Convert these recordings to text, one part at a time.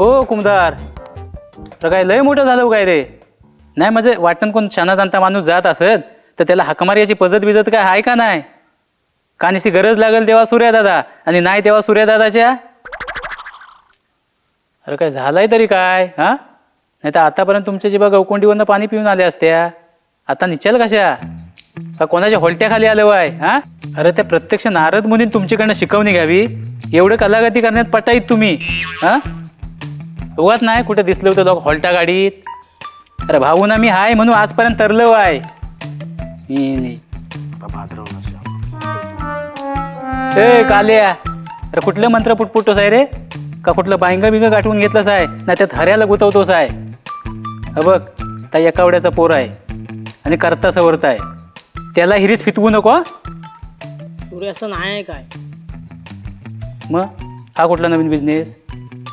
ओ कुमदार. तर काय लय मोठं झालं हो काय रे? नाही म्हणजे वाटण कोण शाना जाणता माणूस जात असत तर त्याला हाकमारी याची पजत बिजत काय आहे का नाही? का निशी गरज लागेल तेव्हा सूर्यदादा आणि नाही तेव्हा सूर्यदादाच्या? अरे काय झालंय तरी काय हा? नाही तर आतापर्यंत तुमच्या जेव्हा गवकोंडीवरनं पाणी पिऊन आल्या असत्या. आता निचाल कशा? का कोणाच्या होलट्या खाली आलं वाय हा? अरे त्या प्रत्यक्ष नारद मुनी तुमच्याकडनं शिकवणी घ्यावी. एवढं कलागती करण्यात पटाईत तुम्ही हा? उगाच नाही कुठे दिसलं होतं लोक हॉल्टा गाडीत? अरे भाऊ ना मी हाय म्हणून आजपर्यंत तरलो आहे. मी नाही. ए काल्या अरे कुठलं मंत्र पुटपुटतोस आहे रे? का कुठलं बांग बिंग गाठवून घेतलंस आहे? ना त्यात हऱ्याला गुतवतोस आहे. बघ त्या एकावड्याचा पोर आहे आणि करता सवरत आहे. त्याला हिरीच फितवू नको हं? सूर्य असं नाही काय? मग? हा कुठला नवीन बिझनेस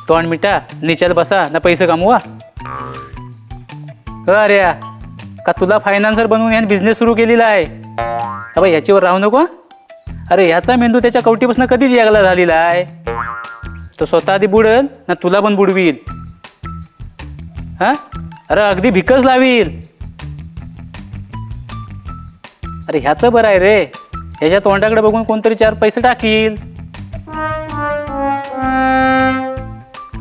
तोंड मिटा निचाल बसा ना पैसे कमवा. अरे का तुला फायनान्सर बनवून याने बिझनेस सुरू केलेला आहे? अबा ह्याच्यावर राहू नको अरे ह्याचा मेंदू त्याच्या कवटीपासून कधीच यागला झालेला आहे. तो स्वतः आधी बुडल ना तुला पण बुडवील. हा? अरे अगदी भिकच लावील. अरे ह्याचं बरं आहे रे. ह्याच्या तोंडाकडे बघून कोणतरी चार पैसे टाकील.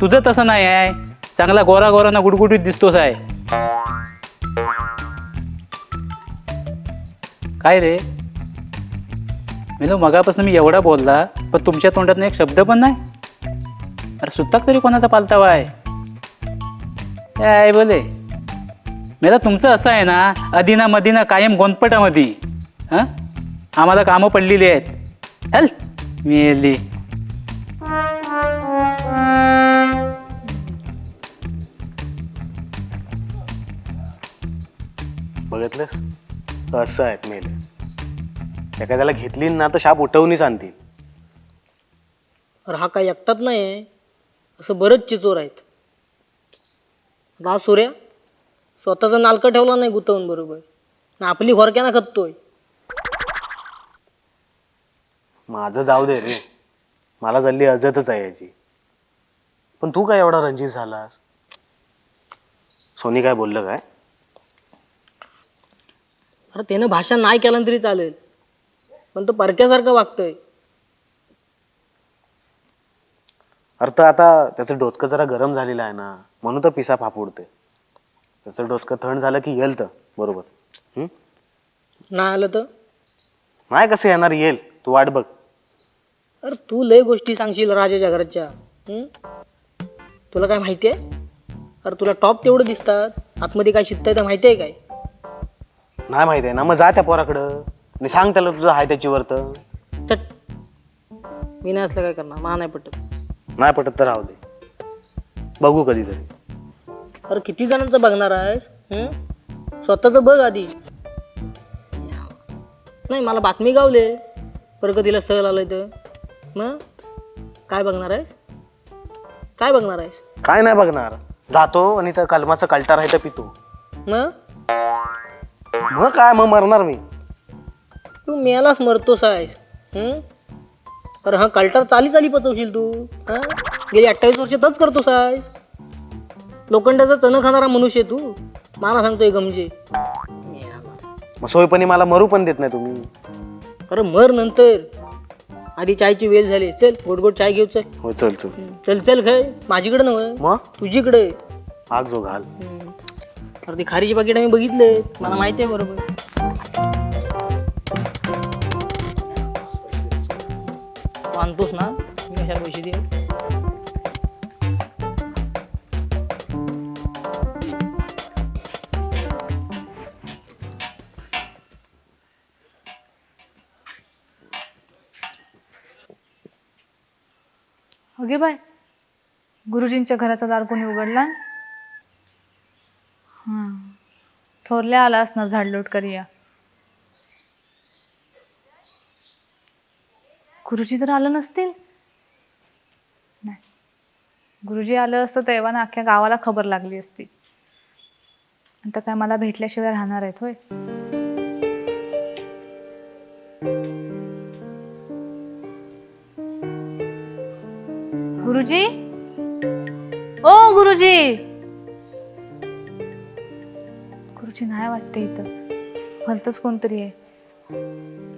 तुझं तसं नाही आहे. चांगला गोरा गोरा ना गुडगुडीत दिसतोस आहे. काय रे? मेलो मगापासून मी एवढा बोलला पण तुमच्या तोंडात एक शब्द पण नाही. अरे सुत्ताक तरी कोणाचा पालतावा आहे? काय बोले. मेला तुमचं असं आहे ना अदिना मदिना कायम गोंदपटामध्ये हां? आम्हाला कामं पडलेली आहेत. हॅल मी बघितलंस? असं आहेत मेले. एखाद्याला घेतली ना तर शाप उठवूनच आणतील. अरे हा काय एकटाच नाही आहे. असं बरेच चिचोर आहेत. हा सूर्या स्वतःचा नालकं ठेवला नाही गुतवून बरोबर. ना आपली घोरक्यानं खततोय. माझं जाऊ दे रे. मला जल्ली अजतच आहे याची. पण तू काय एवढा रंजीत झालास? सोनी काय बोललं काय? अरे त्यानं भाषा नाही केलं तरी चालेल. पण तो परक्यासारखं वागतोय. अर्थ आता त्याचं डोचकं जरा गरम झालेलं आहे ना म्हणून तर पिसा फापुडते त्याचं डोचकं थंड झालं की येईल तर बरोबर. हम्म? नाही आलं तर? नाही कसं येणार येईल तू वाट बघ. अरे तू लय गोष्टी सांगशील राजाच्या घरच्या हं? तुला काय माहिती आहे? अरे तुला टॉप तेवढं दिसतात. आतमध्ये काय शिकताय तर माहिती आहे काय? नाही माहिती आहे ना मग जा त्या पोराकडं. आणि सांग त्याला तुझं आहे त्याच्यावर तर. चट. मी नाही असलं काय करणार मा नाही पटत. नाही पटत तर राहू दे. बघू कधीतरी. अरे किती जणांचं बघणार आहेस? हं? स्वतःचं बघ आधी. नाही मला बातमी गावले प्रगतीला सहल आलंय तर. मग? काय बघणार आहेस? काय बघणार आहेस? काय नाही बघणार. जातो आणि त्या कलमाचं कल्टार आहे तर पितो. मग? मग काय मग मरणार मी? तू मेलाच मरतोस आहेस हं? अरे हा कल्टर चाली चाली पचवशील तू हां? गेली अठ्ठावीस वर्ष तच करतोस आहेस. लोखंडाचा चण खाणारा मनुष्य आहे तू मला सांगतोय गमजे. मग सोयपणी मला मरू पण देत नाही तुम्ही. अरे मर नंतर. आधी चायची वेळ झाली. चल गोड गोड चाय घेऊ चल. हो चल चल. चल चल खाय माझीकडे नव्हे मग? तुझीकडे आग जो घाल. हम्म. अरे ते खारीचे पाकिट आम्ही बघितले. मला माहिती आहे बरोबर. तू आणतोस ना? मी कशाला पैसे दे अगे बाय गुरुजींच्या घराचा दार कोणी उघडला हां थोरल्या आला असणार झाडलोट करिया गुरुजी तर आलं नसतील? नाही. गुरुजी आलं असतं तेव्हा ना अख्ख्या गावाला खबर लागली असती. आता काय मला भेटल्याशिवाय राहणार आहेत होय? गुरुजी? ओ गुरुजी! नाही वाटते इथं. भलतंच कोणतरी आहे.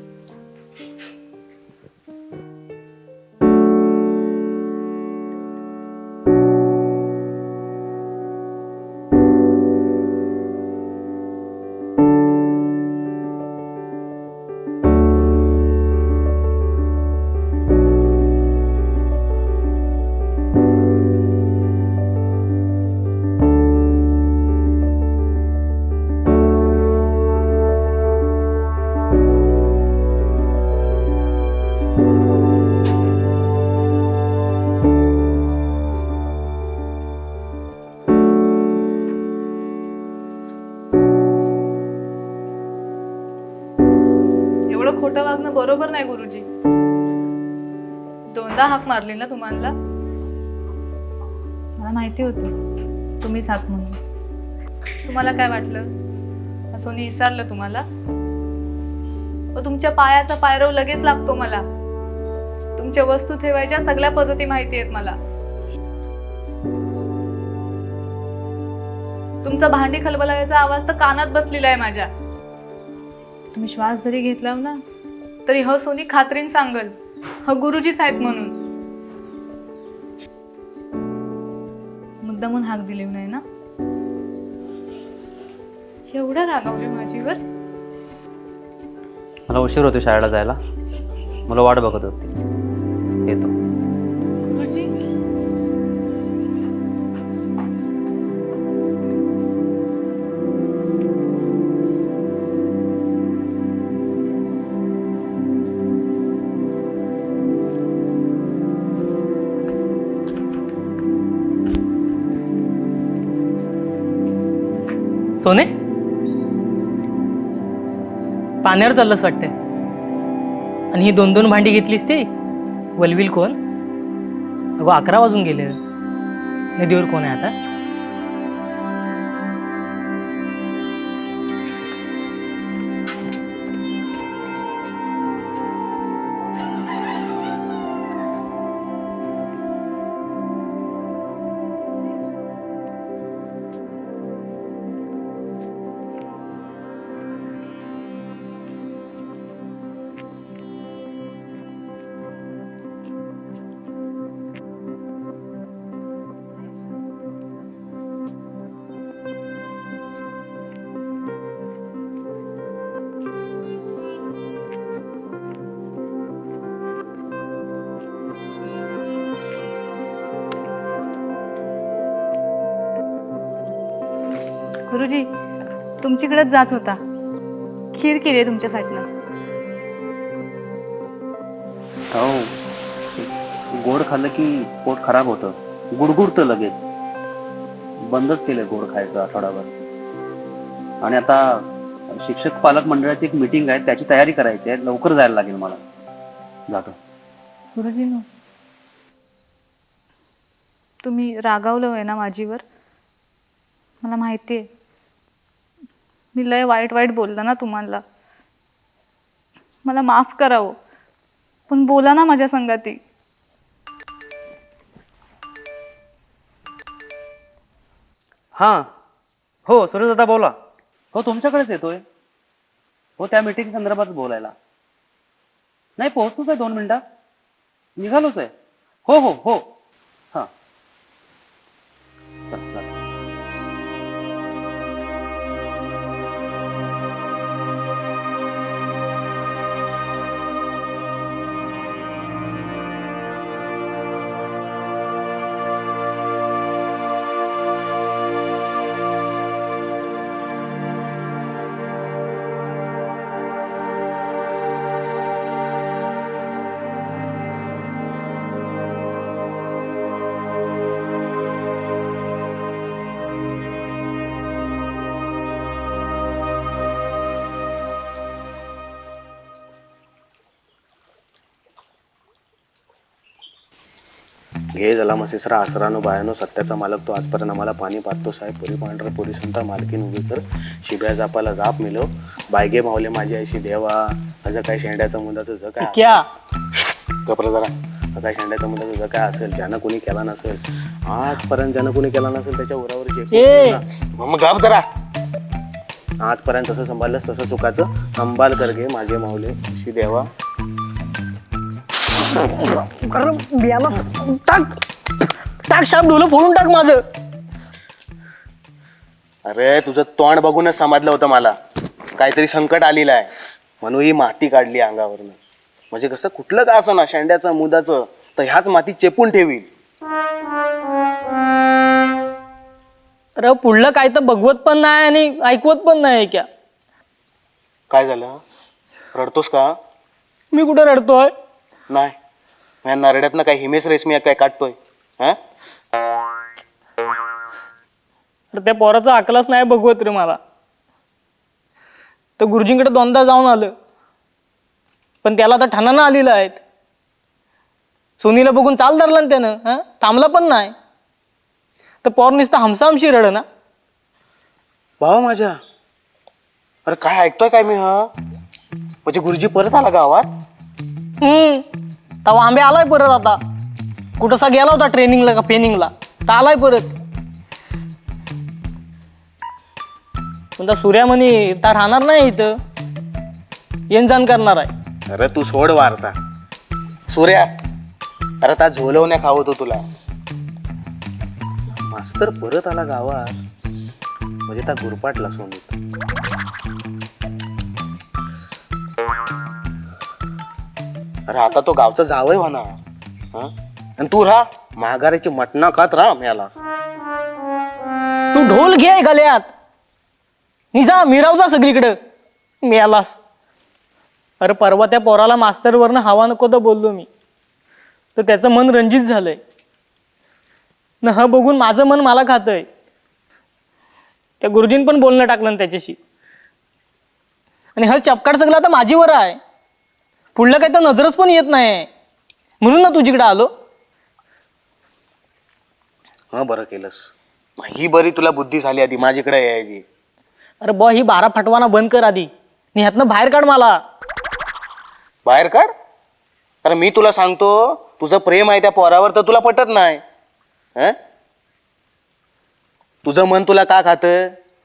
मारली ना तुम्हाला? मला माहिती होतं. तुम्हीच हात म्हणून. तुम्हाला काय वाटलं? सोनी विसरलं तुम्हाला. तुमच्या पायाचा पायरव लगेच लागतो मला. तुमच्या वस्तू ठेवायच्या सगळ्या पद्धती माहिती आहेत मला. तुमचा भांडी खलबलायचा आवाज तर कानात बसलेला आहे माझ्या. तुम्ही श्वास जरी घेतला ना तरी ह सोनी खात्रीन सांगल. ह गुरुजीच आहेत म्हणून. मुद्दामून हाक दिली नाही ना? एवढं रागावले माझीवर मला उशीर होतो शाळेला जायला. मला वाट बघत असते सोने? पाण्यावर चाललंच वाटतंय. आणि ही दोन दोन भांडी घेतलीस ती? वलविल कोण? अगो अकरा वाजून गेले. नदीवर कोण आहे आता? गुरुजी तुमच्याकडेच जात होता. खीर केली आहे तुमच्यासाठी. हो. गोड खाल्लं की पोट खराब होतं. गुडगुडतं लगेच. बंदच केलं गोड खायचं आठवडाभर. आणि आता शिक्षक पालक मंडळाची एक मीटिंग आहे त्याची तयारी करायची आहे. लवकर जायला लागेल मला. जातो. गुरुजी नो तुम्ही रागावलं आहे ना माझीवर? मला माहिती आहे. मी लय वाईट वाईट बोललं ना तुम्हाला. मला माफ करावं हो. पण बोला ना माझ्या संगाती. हां. हो सुरेश बोला. हो तुमच्याकडेच येतोय. हो त्या मीटिंग संदर्भात बोलायला. नाही पोहोचतोच आहे दोन मिनिटात निघालोच आहे. हो हो हो. घे झाला मसिसरा आसरानो बायानो सत्याचा मालक तो. आजपर्यंत आम्हाला पाणी पाहतो साहेब. पुरी पांढरा पुरी संता मालकीन उभी कर. शिब्या जापाला जाप मिलो. बायगे मावले माझी आयशी देवा माझं काय शेंड्याचं मुलाचं ज काय? क्या कपर जरा. काय शेंड्याचं मुलाचं ज काय असेल ज्यानं कोणी केला नसेल. आजपर्यंत ज्यानं कोणी केला नसेल त्याच्या उरावर ए. जे मग गाप जरा. आजपर्यंत तसं संभाळलंस तसं चुकाचं. संभाल कर घे माझे माऊले शी देवा. अरे बियालास टाक. टाक शाप ढोलं फोडून टाक माझं. अरे तुझं तोंड बघूनच समजलं होतं मला. काहीतरी संकट आलेलं आहे. म्हणून ही माती काढली अंगावरनं. म्हणजे कसं कुठलं का असं ना शेंड्याचं मुदाचं तर ह्याच माती चेपून ठेवील अरे पुढलं काय तर बघवत पण नाही आणि ऐकवत पण नाही क्या. काय झालं? रडतोस का? मी कुठं रडतोय? नाही. माझ्या नरड्यातनं काय हिमेश रेशमी काय काढतोय हा? त्या पोराचा अकलाच नाही बघवत रे मला. तर गुरुजींकडे दोनदा जाऊन आलं. पण त्याला आता ठाणानं आलेलं आहेत. सोनीला बघून चाल धरला ना त्यानं हा? थांबला पण नाही. तर पोर नुसतं हमसामशी रड ना. भावा माझ्या. अरे काय ऐकतोय काय मी हा? म्हणजे गुरुजी परत आला गावात? हम्म. तवा आंबे आलाय परत आता. कुठंसा गेला होता ट्रेनिंगला का पेनिंगला तर आलाय परत. म्हणता सूर्या सूर्यामणी तर राहणार नाही इथं. येण जाण करणार आहे. अरे तू सोड वारता. सूर्या अरे त्या झोलवण्या खावतो तुला. मास्तर परत आला गावात. म्हणजे त्या गुरपाटला सोनित अरे आता तो गावचा जावय म्हणा. हा? आणि तू राहा माघारीची मटणा खात राहा म्याला तू ढोल घे गल्यात. निजा मिरावजा सगळीकडं. मिळालास अरे परवा त्या पोराला मास्तरवरनं हवा नको तर बोललो मी. तर त्याचं मन रंजित झालंय. न ह बघून माझं मन मला खातंय. त्या गुरुजीन पण बोलणं टाकलं ना त्याच्याशी. आणि हर चपकाट सगळं आता माझीवर आहे. पुढलं काही तर नजरच पण येत नाही. म्हणून ना तुझीकडे आलो. हा बरं केलंस. ही बरी तुला बुद्धी झाली आधी माझीकडे यायची अरे बॉ ही बारा फटवाना बंद कर आधी. आणि ह्यातनं बाहेर काढ मला. बाहेर काढ? अरे मी तुला सांगतो तुझं प्रेम आहे त्या पोरावर तर तुला पटत नाही. हं? तुझं मन तुला का खात?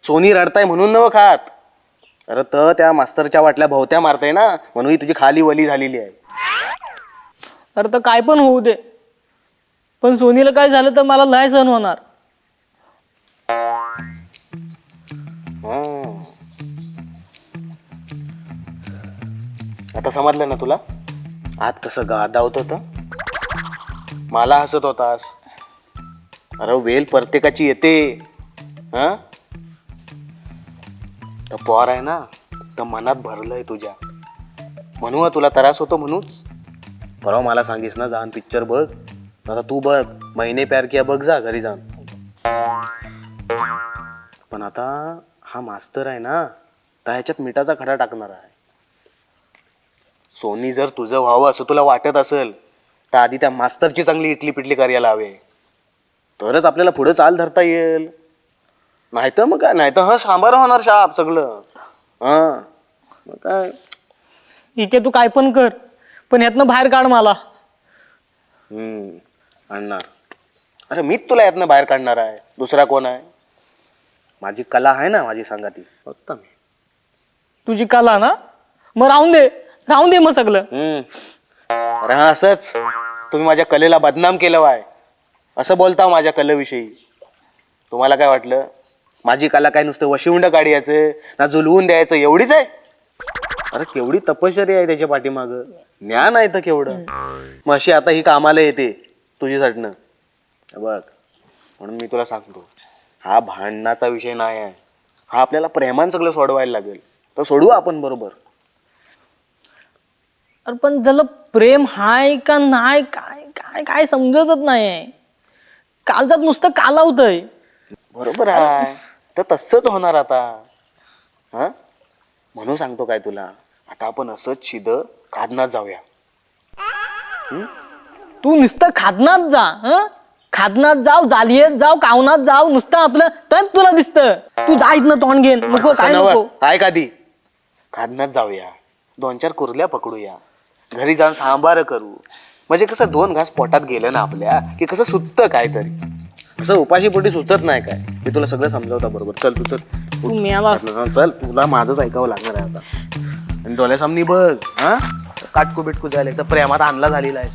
सोनी रडताय म्हणून नव खात. अरे तर त्या मास्तरच्या वाटल्या भोवत्या मारताय ना म्हणून ही तुझी खाली वली झालेली आहे. अरे तर काय पण होऊ दे. पण सोनीला काय झालं तर मला नाही सहन होणार. आता समजलं ना तुला? आत कसं गादावत होतं? मला हसत होतास. अरे वेल प्रत्येकाची येते. हा? तर पोर आहे ना तर मनात भरलंय तुझ्या. म्हणू तुला त्रास होतो म्हणूच. परवा मला सांगीस ना जाऊन पिक्चर बघ. आता तू बघ महिने प्यार किया बघ जा घरी जाऊन. पण आता हा मास्तर आहे ना तर ह्याच्यात मिठाचा खडा टाकणार आहे. सोनी जर तुझं व्हावं असं तुला वाटत असेल तर आधी त्या मास्तरची चांगली इटली पिटली करायला हवे. तरच आपल्याला पुढे चाल धरता येईल. नाही तर मग काय? नाही तर हा सांबार होणार शाप सगळं. हा. मग काय? इथे तू काय पण कर पण ह्यातनं बाहेर काढ मला. हम्म. आणणार. अरे मीच तुला यातनं बाहेर काढणार आहे. दुसरा कोण आहे? माझी कला आहे ना माझी सांगाती. फक्त मी. तुझी कला ना? मग राहून दे राहून दे मग सगळं. हम्म. अरे हा असंच. तुम्ही माझ्या कलेला बदनाम केलं वाय. असं बोलता माझ्या कलेविषयी. तुम्हाला काय वाटलं? माझी कला काय नुसतं वशिवंड काढायचं ना जुलवून द्यायचं एवढीच आहे? अरे केवढी तपश्चर्या आहे त्याच्या पाठीमाग. ज्ञान आहे तर केवढं. मग अशी आता ही कामाला येते तुझ्यासाठीनं बघ म्हणून मी तुला सांगतो हा भांडणाचा विषय नाही आहे. हा आपल्याला प्रेमान सगळं सोडवायला लागेल. तर सोडवू आपण बरोबर. अरे पण झालं प्रेम हाय का नाही काय काय काय समजतच नाही कालचात नुसतं कालावतंय. बरोबर आहे. तर तसंच होणार आता. हा? म्हणून सांगतो काय तुला. आता आपण असंच शिद खादनात जाऊया? तू नुसतं खादनात जा हं? खादनात जाव जालियत जाव कावनात जाव नुसतं आपलं तर तुला दिसतं. तू जायच ना तोंड घेऊन. नको काय. नको. काय काधी खादनात जाऊया. दोन चार कुर्ल्या पकडूया. घरी जाऊन सांबार करू. म्हणजे कसं दोन घास पोटात गेलं ना आपल्या की कसं सुचतं काय तरी कसं उपाशी पोटी सुचत नाही काय. मी तुला सगळं समजावता बरोबर? चल तू चल. तू हा, चल. तुला माझंच ऐकावं लागणार आहे आता. आणि डोळ्यासामनी बघ हा? काटकू बिटकू जायला एकदा प्रेमात आणला झालेला आहे.